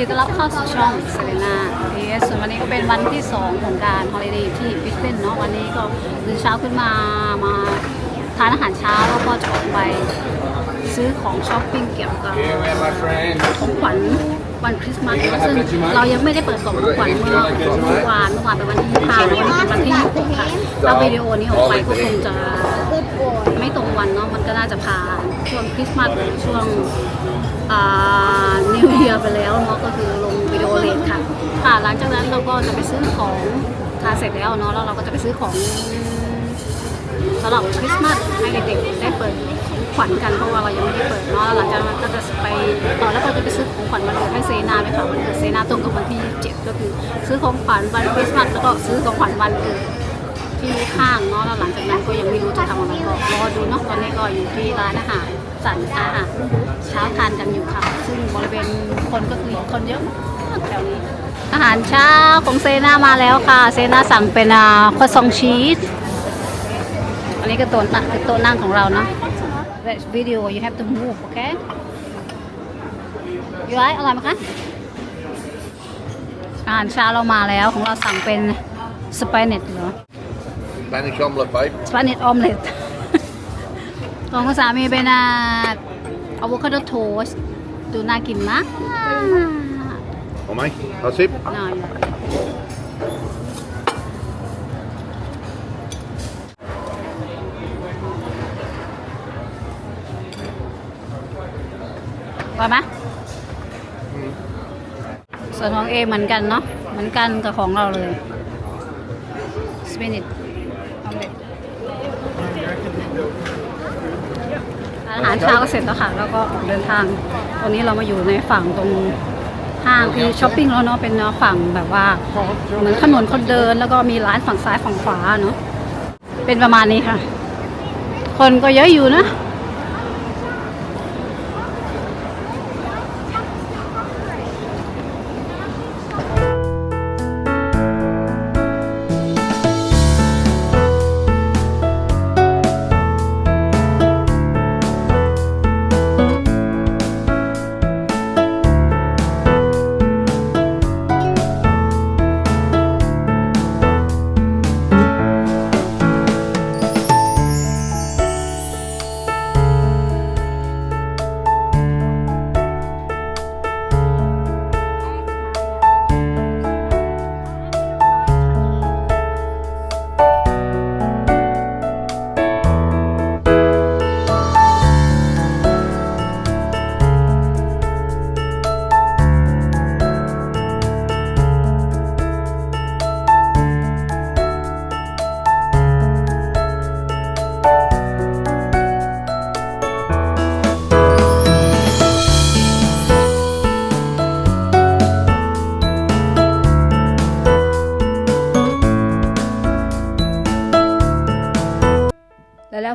ดีต้อนรับเข้าสู่ช่องเซเลนาเอสส่วนวันนี้ก็เป็นวันที่ 2 ของการฮอลิเดย์ที่บิสเบนเนาะวันนี้ก็ตื่นเช้าขึ้นมามาทานอาหารเช้าแล้วก็จะออกไปซื้อของช้อปปิ้งเกี่ยวกับ Here, where my friend? ของขวัญวันคริสต์มาสซึ่งเรายังไม่ได้เปิดกล่องของขวัญเมื่อเมื่อวานเมื่อวานเป็นวันที่25วันนี้เป็นวันที่26ค่ะถ้าวิดีโอนี้ออกไปก็คงจะ Good boy. ไม่ตรงวันเนาะมันก็น่าจะผ่านช่วงคริสต์มาสหรือช่วงอ่า นิวเ e ียร์ไปแล้วเนาะก็คือลงวิดีโอเลทค่ะ ค่ะหลังจากนั้นเราก็จะไปซื้อของทานเสร็จแล้วเนาะแล้วเราก็จะไปซื้อของสำหรับคริสต์มาสให้เด็กๆได้เปิดขวัญกันเพราะว่าเรายังไม่ได้เปิดเนาะหลังจากนั้นก็จะไปต่อแล้วก็จะไปซื้อของขวัญวันเกิดให้เซนาด้วยค่ะวันเกิดเซนาตรงกับวันที่27ก็คือซื้อของขวัญวันคริสต์มาสแล้วก็ซื้อของขวัญวันเกิดที่ห้างเนาะแล้วหลังจากนั้นก็ยังไม่รู้จะทำอะไรก็รอดูเนาะตอนนี้ก็อยู่ที่ร้านอาหาร สั่งอาหารเช้าทานกันอยู่ค่ะ ซึ่งบริเวณคนก็คือคนเยอะมากแถวนี้ อาหารเช้าของเซนามาแล้วค่ะ เซนาสั่งเป็นอ่าครัวซองชีส อันนี้ก็โต๊ะนั่งคือโต๊ะนั่งของเราเนาะ That's video you have to move okay you like อร่อยไหมคะอาหารเช้าเรามาแล้วของเราสั่งเป็นสไปเน็ตเหรอ Spanish omelette, babe. สปานิชออมเล็ต ของคุณสามีเป็นอะโวคาโดโทสดูน่ากินมาก Oh, mate. That's it. หน่อยว่าไหมส่วนของเอเหมือนกันเนาะ เหมือนกันกับของเราเลยสปินิชออมเล็ต อาหารเช้าก็เสร็จแล้วค่ะ แล้วก็ออกเดินทาง ตอนนี้เรามาอยู่ในฝั่งตรงห้างคือช้อปปิ้งแล้วเนาะ เป็นฝั่งแบบว่าเหมือนถนนคนเดิน แล้วก็มีร้านฝั่งซ้ายฝั่งขวาเนาะ เป็นประมาณนี้ค่ะ คนก็เยอะอยู่นะ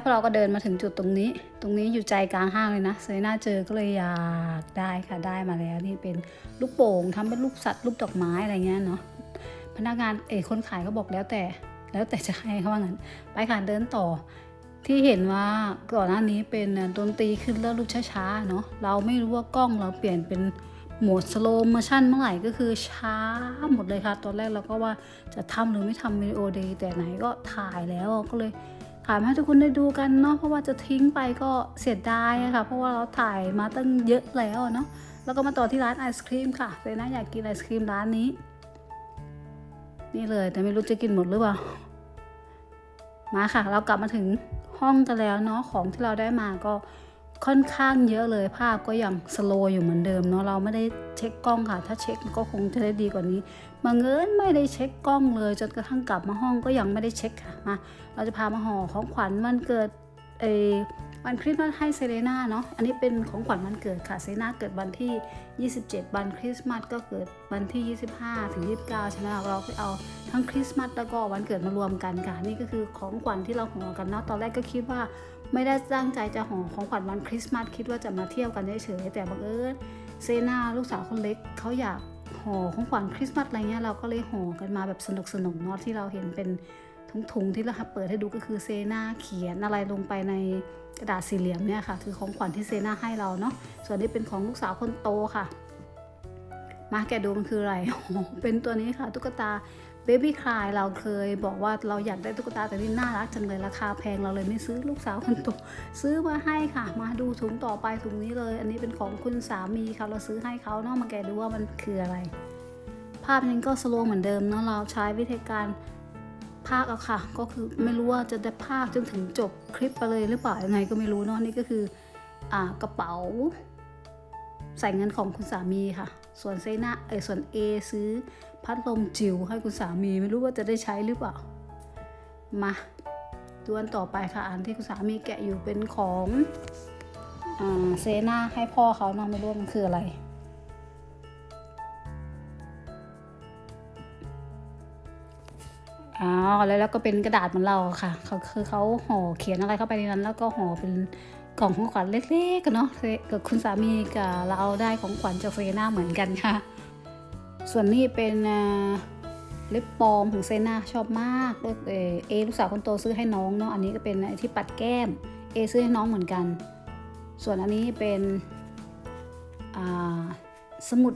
พวกเราก็เดินมาถึงจุดตรงนี้ ตรงนี้อยู่ใจกลางห้างเลยนะเซน่าเจอก็เลยอยากได้ค่ะได้มาแล้วนี่เป็นลูกโป่งทำเป็นรูปสัตว์รูปดอกไม้อะไรเงี้ยเนาะพนักงานเอยคนขายก็บอกแล้วแต่ แล้วแต่จะให้เขาว่างั้นไปค่ะเดินต่อ ที่เห็นว่าก่อนหน้านี้เป็นดนตรีขึ้นแล้วรูปช้าๆเนาะเราไม่รู้ว่ากล้องเราเปลี่ยนเป็นโหมดสโลโมชั่นเมื่อไหร่ก็คือช้าหมดเลยค่ะ ตอนแรกเราก็ว่าจะทำหรือไม่ทำวิดีโอเดย์แต่ไหนก็ถ่ายแล้วก็เลย ถ่ายมาให้ทุกคนได้ดูกันเนาะเพราะว่าจะทิ้งไปก็เสียดายอะค่ะ เพราะว่าเราถ่ายมาตั้งเยอะแล้วเนาะแล้วก็มาต่อที่ร้านไอศครีมค่ะเลยนะอยากกินไอศครีมร้านนี้ นี่เลยแต่ไม่รู้จะกินหมดหรือเปล่ามาค่ะ เรากลับมาถึงห้องกันแล้วเนาะของที่เราได้มาก็ ค่อนข้างเยอะเลยภาพก็ยังสโลอยู่เหมือนเดิมเนาะเราไม่ได้เช็คกล้องค่ะ ถ้าเช็คก็คงจะได้ดีกว่านี้บังเอิญไม่ได้เช็คกล้องเลย จนกระทั่งกลับมาห้องก็ยังไม่ได้เช็คค่ะมาเราจะพามาห่อของขวัญวันเกิดเอวันคริสต์มาสให้เซเลน่าเนาะอันนี้เป็นของขวัญวันเกิดค่ะเซเลน่าเกิดวันที่ 27 วันคริสต์มาสก็เกิดวันที่ 25 ถึง 29 ใช่ไหมเราก็เอาทั้งคริสต์มาสแล้วก็วันเกิดมารวมกันค่ะนี่ก็คือของขวัญที่เราห่อกันเนาะตอนแรกก็คิดว่า ไม่ได้ตั้งใจจะห่อของขวัญวันคริสต์มาสคิดว่าจะมาเที่ยวกันเฉยๆแต่บังเอิญเซนาลูกสาวคนเล็กเขาอยากห่อของขวัญคริสต์มาสอะไรเงี้ยเราก็เลยห่อกันมาแบบสนุกๆเนาะที่เราเห็นเป็นถุงๆที่เราเปิดให้ดูก็คือเซนาเขียนอะไรลงไปในกระดาษสี่เหลี่ยมเนี่ยค่ะ คือของขวัญที่เซนาให้เราเนาะส่วนนี้เป็นของลูกสาวคนโตค่ะ มาแกดูมันคืออะไรเป็นตัวนี้ค่ะ ตุ๊กตา Baby Cry เราเคยบอกว่าเราอยากได้ตุ๊กตาแต่นี่น่ารักจังเลยราคาแพงเราเลยไม่ซื้อลูกสาวคนโตซื้อมาให้ค่ะ มาดูถุงต่อไปถุงนี้เลย อันนี้เป็นของคุณสามีค่ะเราซื้อให้เขาเนาะมาแกะดูว่ามันคืออะไร ภาพยังก็สโลว์เหมือนเดิมเนาะเราใช้วิธีการพากเอาค่ะ ก็คือไม่รู้ว่าจะได้พากจนถึงจบคลิปไปเลยหรือเปล่ายังไงก็ไม่รู้เนาะนี่ก็คืออ่ากระเป๋า ใส่เงินของคุณสามีค่ะ ส่วนเซน่าเออส่วน A ซื้อ พัดลมจิ๋วให้คุณสามีไม่รู้ว่าจะได้ใช้หรือเปล่า มาดวนต่อไปค่ะ อันที่คุณสามีแกะอยู่เป็นของอเซนาให้พ่อเขานาะไม่รู้ว่ามันคืออะไร อ๋อ แล้วแล้วก็เป็นกระดาษเหมือนเราค่ะเขาคือเขาห่อเขียนอะไรเข้าไปในนั้น แล้วก็ห่อเป็นกล่องของขวัญเล็กๆกันเนาะกับคุณสามีกับเราได้ของขวัญจากเซน่าเหมือนกันค่ะ ส่วนนี้เป็นเล็บปลอมของเซนาชอบมากเอเอลูกสาวคนโตซื้อให้น้องเนาะอันนี้ก็เป็นไอที่ปัดแก้มเอซื้อให้น้องเหมือนกัน ส่วนอันนี้เป็นสมุด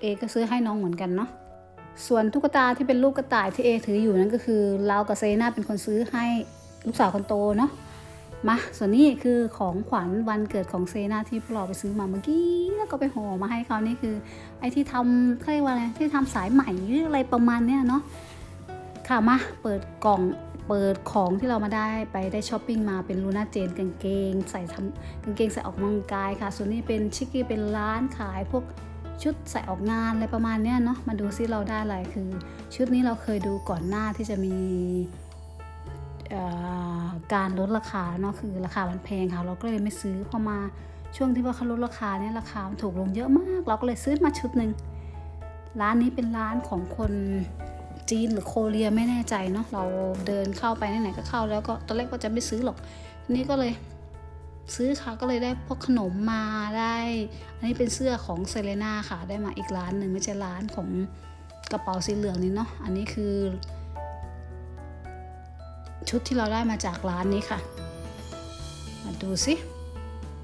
เอก็ซื้อให้น้องเหมือนกันเนาะส่วนตุ๊กตาที่เป็นรูปกระต่ายที่เอถืออยู่นั่นก็คือเรากับเซนาเป็นคนซื้อให้ลูกสาวคนโตเนาะ มาส่วนนี้คือของขวัญวันเกิดของเซนาที่พวกเราไปซื้อมาเมื่อกี้แล้วก็ไปห่อมาให้เขานี่คือไอ้ที่ทำเขาเรียกว่าอะไรที่ทำสายใหม่หรืออะไรประมาณเนี้ยเนาะค่ะมาเปิดกล่องเปิดของที่เรามาได้ไปได้ช้อปปิ้งมาเป็นลูน่าเจนกางเกง ใส่ทำกางเกงใส่ออกกำลังกายค่ะ ส่วนนี้เป็นชิคกี้เป็นร้านขายพวกชุดใส่ออกงานอะไรประมาณเนี้ยเนาะมาดูซิเราได้อะไรคือ ชุดนี้เราเคยดูก่อนหน้าที่จะมี การลดราคาเนาะคือราคามันแพงค่ะ เราก็เลยไม่ซื้อพอมาช่วงที่ว่าเขาลดราคาเนี่ยราคามันถูกลงเยอะมาก เราก็เลยซื้อมาชุดหนึ่งร้านนี้เป็นร้านของคนจีนหรือโคเรียไม่แน่ใจเนาะเราเดินเข้าไปไหนๆก็เข้าแล้วก็ตอนแรกก็จะไม่ซื้อหรอกนี้ก็เลยซื้อค่ะก็เลยได้พวกขนมมาได้ อันนี้เป็นเสื้อของเซเลนาค่ะ ได้มาอีกร้านหนึ่งไม่ใช่ร้านของกระเป๋าสีเหลืองนี่เนาะอันนี้คือ ชุดที่เราได้มาจากร้านนี้ค่ะ มาดูสิ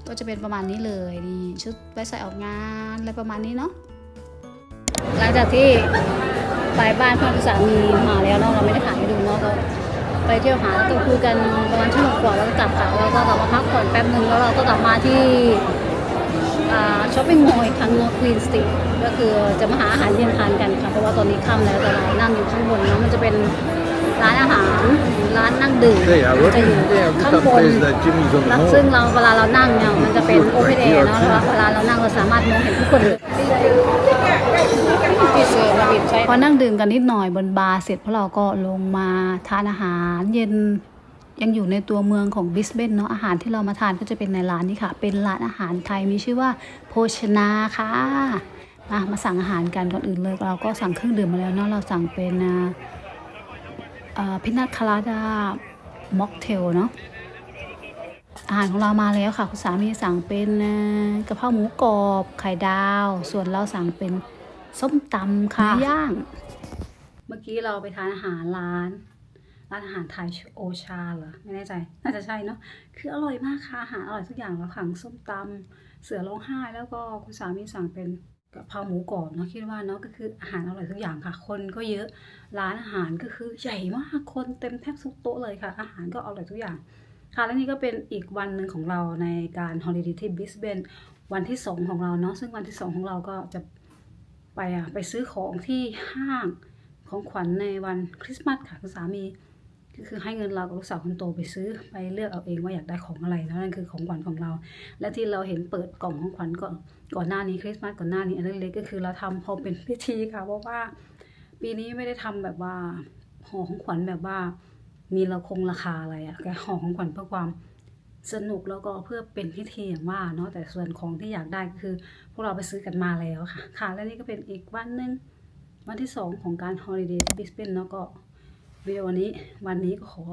ก็จะเป็นประมาณนี้เลยนี่ชุดไว้ใส่ออกงานอะไรประมาณนี้เนาะหลังจากที่ไปบ้านพ่อสามีมาแล้วเนาะเราไม่ได้ถ่ายให้ดูเนาะก็ไปเที่ยวหาแล้วก็คุยกันประมาณชั่วโมงกว่าแล้วก็กลับค่ะแล้วก็กลับมาพักผ่อนแป๊บหนึ่งแล้วเราก็กลับมาที่ช้อปปิ้งมอลล์อีกครั้งเนาะควีนสตรีทก็คือจะมาหาอาหารเย็นทานกันค่ะเพราะว่าตอนนี้ค่ำแล้วแต่เรานั่งอยู่ข้างบนเนาะมันจะเป็นร้านอาหาร งดื่มจะอยู่ข้างบนซึ่งเราเวลาเรานั่งเนี่ยมันจะเป็นโอเพนแอร์เนาะแล้วเวลาเรานั่งเราสามารถมองเห็นทุกคนเลยพอนั่งดื่มกันนิดหน่อยบนบาร์เสร็จพวกเราก็ลงมาทานอาหารเย็นยังอยู่ในตัวเมืองของบิสเบนเนาะอาหารที่เรามาทานก็จะเป็นในร้านนี้ค่ะ เป็นร้านอาหารไทยมีชื่อว่าโภชนาค่ะมามาสั่งอาหารกันก่อนอื่นเลยเราก็สั่งเครื่องดื่มมาแล้วเนาะเราสั่งเป็น พินัทคาราดาม็อกเทลเนาะอาหารของเรามาแล้วค่ะ คุณสามีสั่งเป็นเอ่อกะเพราหมูกรอบไข่ดาว ส่วนเราสั่งเป็นส้มตำค่ะย่าง เมื่อกี้เราไปทานอาหารร้าน ร้านอาหารไทยชื่อโอชาเหรอไม่แน่ใจ น่าจะใช่เนาะคืออร่อยมากค่ะอาหารอร่อยทุกอย่างเราขังส้มตำเสือร้องไห้แล้วก็คุณสามีสั่งเป็น กะเพราหมูกรอบเนาะคิดว่าเนาะก็คืออาหารอร่อยทุกอย่างค่ะ คนก็เยอะร้านอาหารก็คือใหญ่มากคนเต็มแทบทุกโต๊ะเลยค่ะ อาหารก็อร่อยทุกอย่าง ค่ะและนี่ก็เป็นอีกวันหนึ่งของเราในการฮอลิเดย์ที่บิสเบนวันที่ 2 ของเราเนาะซึ่งวันที่ 2 ของเราก็จะไปอะไปซื้อของที่ห้างของขวัญในวันคริสต์มาสค่ะคุณสามี คือให้เงินเรากับลูกสาวคนโตไปซื้อไปเลือกเอาเองว่าอยากได้ของอะไรเนาะนั่นคือของขวัญของเรา และที่เราเห็นเปิดกล่องของขวัญก่อนก่อนหน้านี้คริสต์มาสก่อนหน้านี้อันเล็กๆก็คือเราทำพอเป็นพิธีค่ะเพราะว่า ปีนี้ไม่ได้ทำแบบว่าห่อของขวัญแบบว่า มีราคงราคาอะไรอะแต่ห่อของขวัญเพื่อความสนุกแล้วก็เพื่อเป็นพิธีอย่างว่าเนาะแต่ส่วนของที่อยากได้ก็คือ พวกเราไปซื้อกันมาแล้วค่ะ ค่ะ และนี่ก็เป็นอีกวันหนึ่งวันที่สองของการฮอลิเดย์ที่บิสเบนเนาะก็ วิดีโอนี้วันนี้ก็ขอ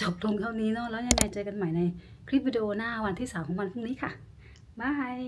จบลงเท่านี้เนาะแล้วยังไงเจอกันใหม่ในคลิปวิดีโอหน้าวันที่สามของวันพรุ่งนี้ค่ะบาย